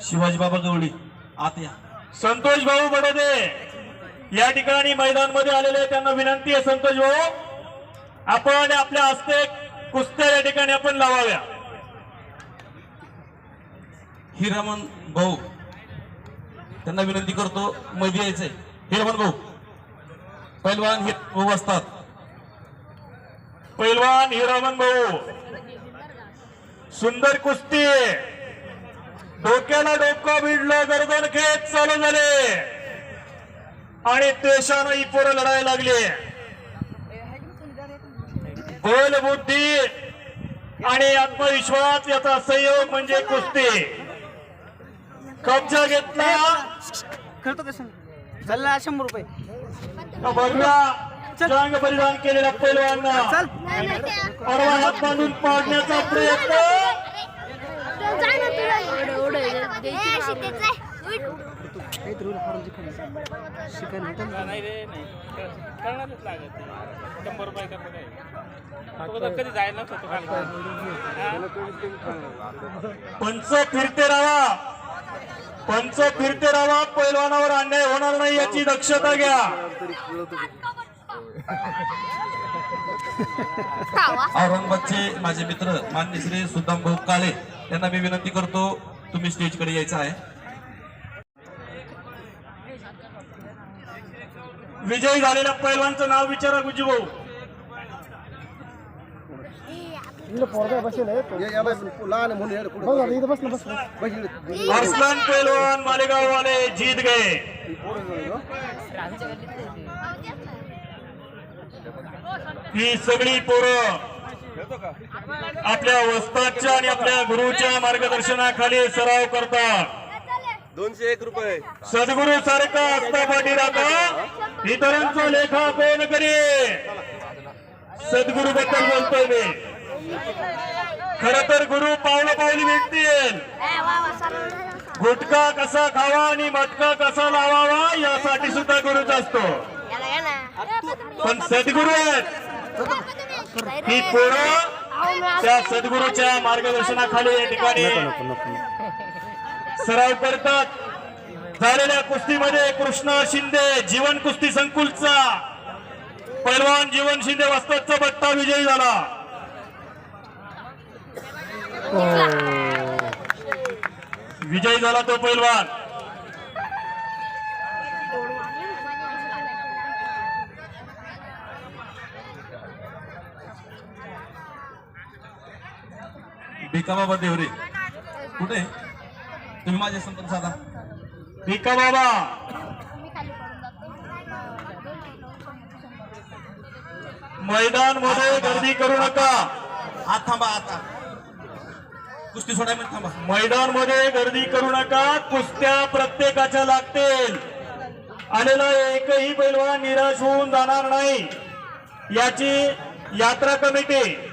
शिवाजी बाबा गवळी आत या. संतोष भाऊ बडोदे या ठिकाणी मैदानमध्ये आलेले त्यांना विनंती आहे संतोष भाऊ आपण आपल्या हस्ते कुस्त्या या ठिकाणी आपण लावाव्या. हिरामन भाऊ त्यांना विनंती करतो मध्ये यायचंय. हिरामन भाऊ पैलवान हे भाऊ असतात. पैलवान हिरामन भाऊ सुंदर कुस्ती डोक्याला डोकं भिडलं गर्दन खेळ चालू झाले. आणि देशानं ही पोरं लढायला लागली. बल बुद्धी आणि आत्मविश्वास याचा संयोग म्हणजे कुस्ती. कब्जा घेतला. करतो कसं चालला शंभर रुपये. जंग परिधान केलेल्या पैलवांना हात बांधून पाडण्याचा प्रयत्न. शिकायला. नाही रे नाही करणारच लागत. शंभर रुपये कधी- जायला पंच फिरते राहा पंच फिरते राहा पैलवानावर अन्याय होणार नाही याची दक्षता घ्या औरंगाबादचे माझे मित्र मान्य श्री सुदाम भाऊ काळे यांना मी विनंती करतो तुम्ही स्टेजकडे यायचं आहे. विजयी झालेल्या पैलवानचं नाव विचारा गुजी भाऊ अरसलान पैलवान मालेगाव वाले जीत गए. ही सगळी पोरं आपल्या वस्तादच्या आणि आपल्या गुरुच्या मार्गदर्शनाखाली सराव करतात दोनशे एक रुपये. सद्गुरु सारखा असता पाठी राखा इतरांचा लेखा कोण करे? सद्गुरु बद्दल बोलतोय मी. खर तर गुरु पावलं पावली भेटतील. गुटखा कसा खावा आणि मटका कसा लावावा यासाठी सुद्धा गुरुच असतो. पण सद्गुरु आहेत. ही पोरं त्या सद्गुरूच्या मार्गदर्शनाखाली या ठिकाणी सराव करतात. झालेल्या कुस्तीमध्ये कृष्ण शिंदे जीवन कुस्ती संकुलचा पैलवान जीवन शिंदे वस्तादचा बट्टा विजयी झाला. विजयी झाला तो पैलवान. भिकाबाबा देवरे. कुठे? तुम्ही माझे संपर्क साधा. भिका बाबा मैदानमध्ये गर्दी करू नका. आत थांबा आता कुस्ती सोडायला थांबा. मैदानमध्ये गर्दी करू नका. कुस्त्या प्रत्येकाच्या लागतील. आलेला एकही पैलवान निराश होऊन जाणार नाही. याची यात्रा कमिटी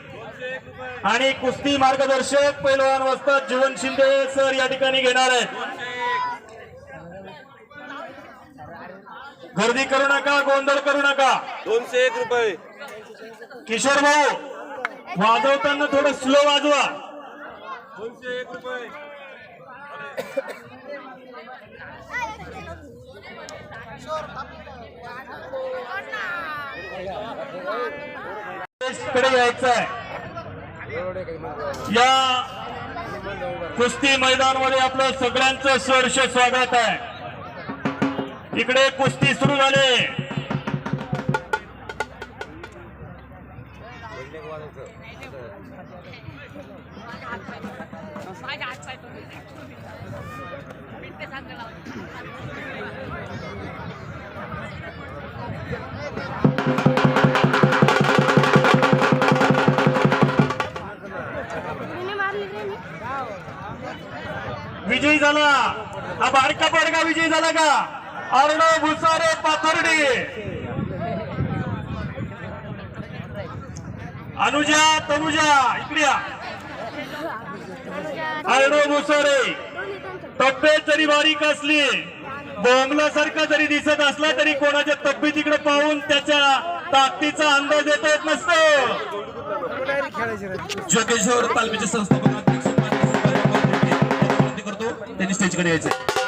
आणि कुस्ती मार्गदर्शक पैलवान वस्ताद जीवन शिंदे सर या ठिकाणी घेणार आहेत. गर्दी करू नका गोंधळ करू नका. दोनशे एक रुपये. किशोर भाऊ वाजवताना थोडं स्लो वाजवा. दोनशे एक रुपये. कडे यायचं आहे या कुस्ती मैदानमध्ये आपलं सगळ्यांचं सहर्ष स्वागत आहे. इकडे कुस्ती सुरू झाली. विजयी झाला. हा बारका पडका विजयी झाला का? अर्णव भुसारे पाथर्डी. अनुजा तनुजा इकडिया अर्णव भुसारे. तब्येत जरी बारीक असली बोंबल्यासारखा जरी दिसत असला तरी कोणाच्या तब्येतीकडे पाहून त्याच्या ताकदीचा अंदाज येता येत नसतो. जोगेश्वर तालमीचे संस्थापक त्यांनी स्टेजकडे यायचंय.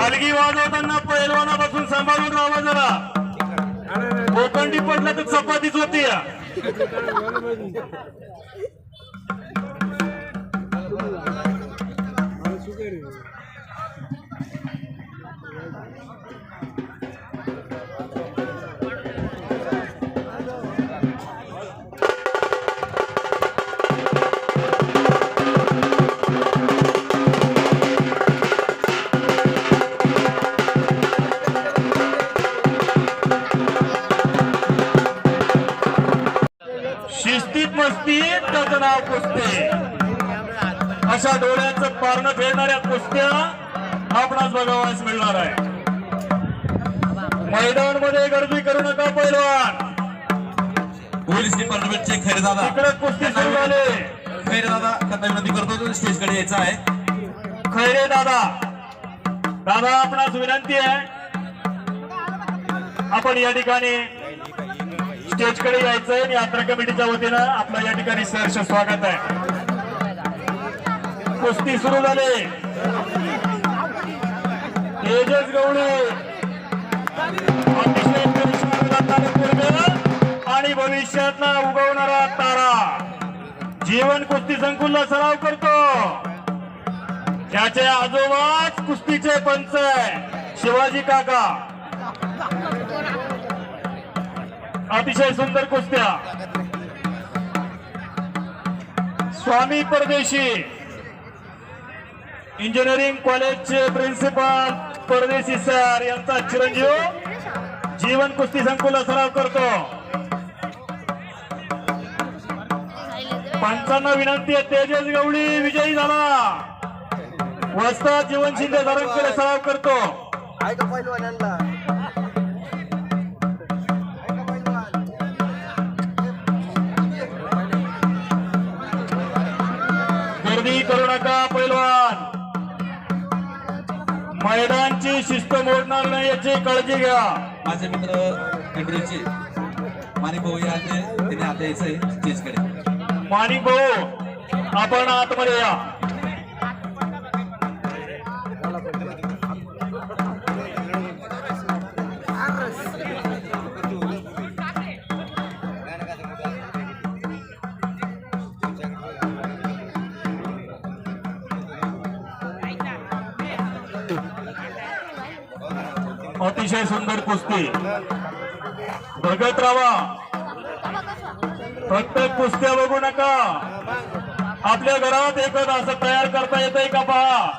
हलगी वाजवताना पैलवानापासून सांभाळून राहा जरा. कोकंडी पडलं तर चपातीच होती कुस्त्या आपणास बघावायस मिळणार आहे. मैदानमध्ये गर्दी करू नका पैलवान. पोलीस डिपार्टमेंटचे खैरे दादा. इकडे कुस्ती सुरू झाली. खैरे दादा त्यांना विनंती करतो तो स्टेजकडे यायचं आहे. खैरे दादा. दादा आपणास विनंती आहे. आपण या ठिकाणी स्टेजकडे यायचंय आणि यात्रा कमिटीच्या वतीनं आपलं या ठिकाणी सहर्ष स्वागत आहे. कुस्ती सुरू झाली. तेजस गवळे. अतिशय करिश्मा पूर्ण आणि भविष्यातला उगवणारा तारा. जीवन कुस्ती संकुलला सराव करतो. त्याचे आजोबाच कुस्तीचे पंच आहे. शिवाजी काका. अतिशय सुंदर कुस्त्या. स्वामी परदेशी. इंजिनिअरिंग कॉलेजचे प्रिन्सिपाल परदेशी सर यांचा चिरंजीव. जीवन कुस्ती संकुल सराव करतो. पंचांना विनंती आहे तेजस गवळी विजयी झाला. वस्ता जीवन शिंदे धरणकडे सराव करतो. गर्दी करू नका. मैदानची शिस्त मोडणार नाही याची काळजी घ्या. माझे मित्र पिंपरीचे माणिक भाऊ आले त्यांनी आता यायचंय स्टेजकडे माणिक भाऊ आपण आतमध्ये या. अतिशय सुंदर कुस्ती. बघत राहा प्रत्येक कुस्त्या बघू नका. आपल्या घरात एकच असं तयार करता येतंय का पहा?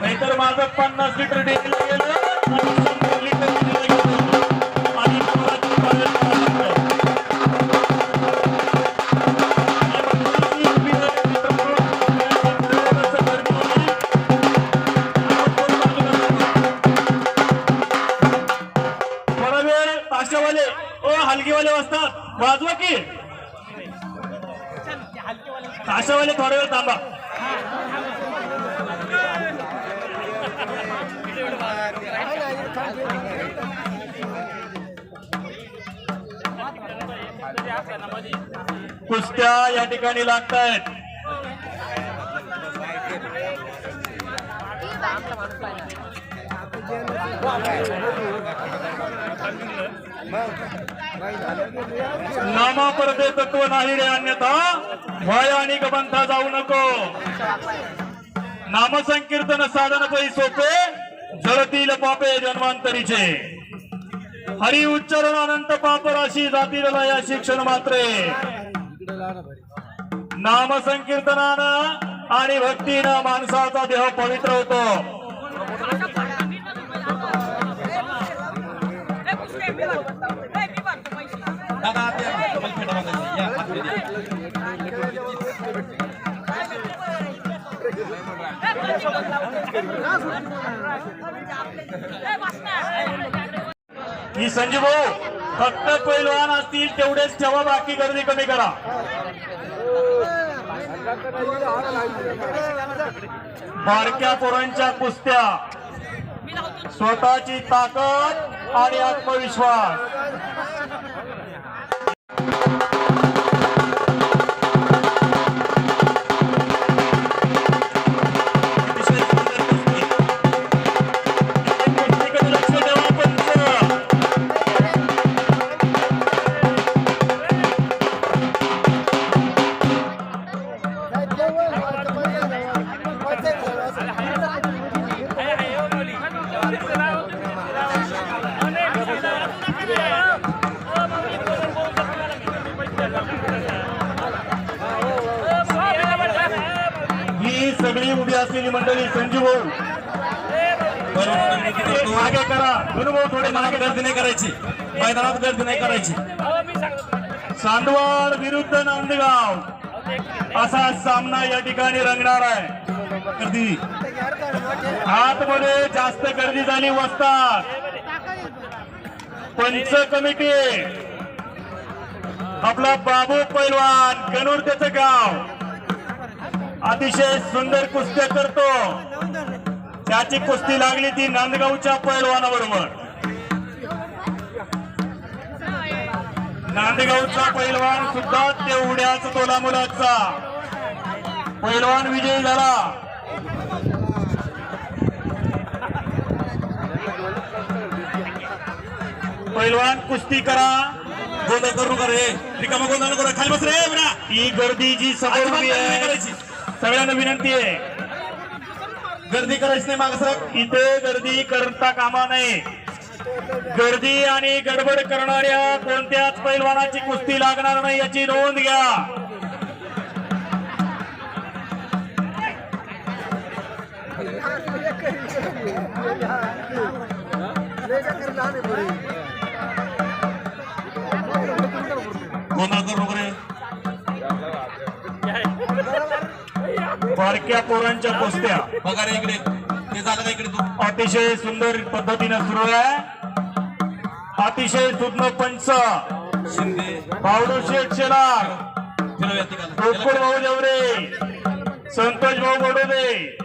नाहीतर माझं पन्नास लिटर डिझेल गेलं ताशावाले थोडा वेळ थांबा. कुस्त्या या ठिकाणी नामापर्दे तत्व नाही रे अन्यथा. भय आणि गबंथा जाऊ नको. नामसंकीर्तन साधन पै सोपे जळतील पापे जन्मांतरीचे. हरी उच्चारण अनंत पापराशी जातील या शिक्षण मात्रे. नामसंकीर्तनानं आणि भक्तीनं माणसाचा देह पवित्र होतो. की संजीव भाऊ फक्त पैलवान असतील तेवढेच ठेवा बाकी गर्दी कमी करा. बारक्या पोरांच्या कुस्त्या. स्वतःची ताकद आणि आत्मविश्वास. करा. गुरुभाऊ थोडे मैदानात मागे गर्दी नाही करायची. मैदानात गर्दी नाही करायची. चांदवड विरुद्ध नांदगाव. असा सामना या ठिकाणी रंगणार आहे. गर्दी. आतमध्ये जास्त गर्दी झाली वसतात पंच कमिटी. आपला बाबू पैलवान गणूर त्याचं गाव. अतिशय सुंदर कुस्त्या करतो. त्याची कुस्ती लागली ती नांदगावच्या पैलवानाबरोबर. नांदगावचा पैलवान सुद्धा तेवढ्याच तोला मुलाचा पैलवान विजयी झाला. पैलवान कुस्ती करा. गोंधळ करू नका रे. रिकामा गोंधळ नको. रे. खाली बस रे ही गर्दी जी समोर उभी आहे. सगळ्यांना विनंती आहे. गर्दी करायची नाही माग सर इथे गर्दी करता कामा नये. गर्दी आणि गडबड करणाऱ्या कोणत्याच पैलवानाची कुस्ती लागणार नाही याची नोंद घ्या. गोंधळ बारक्या पोरांच्या कुस्त्या बघा रे इकडे. ते झालं का इकडे तू? अतिशय सुंदर पद्धतीने सुरू आहे. अतिशय सुज्ञ पंच. शिंदे. बावडू शेठ शेलार. गोकुळ भाऊ देवरे. संतोष भाऊ बडोदे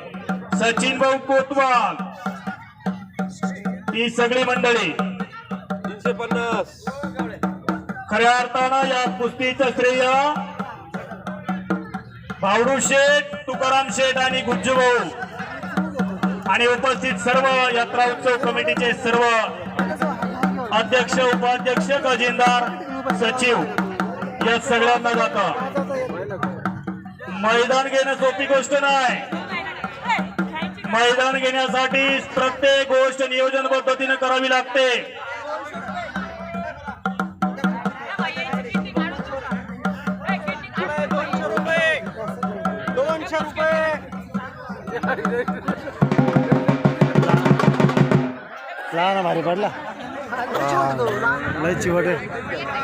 सचिन भाऊ कोतवाल. ही सगळी मंडळी. खऱ्या अर्थानं या कुस्तीचं श्रेय भावडू शेठ तुकाराम शेठ आणि गुज्जू भाऊ. आणि उपस्थित सर्व यात्रा उत्सव कमिटीचे सर्व अध्यक्ष उपाध्यक्ष खजिनदार सचिव या सगळ्यांना जातं. मैदान घेणं सोपी गोष्ट नाही. मैदान घेण्यासाठी प्रत्येक गोष्ट नियोजन पद्धतीने करावी लागते. लहान भारी पडला लय चिवट आहे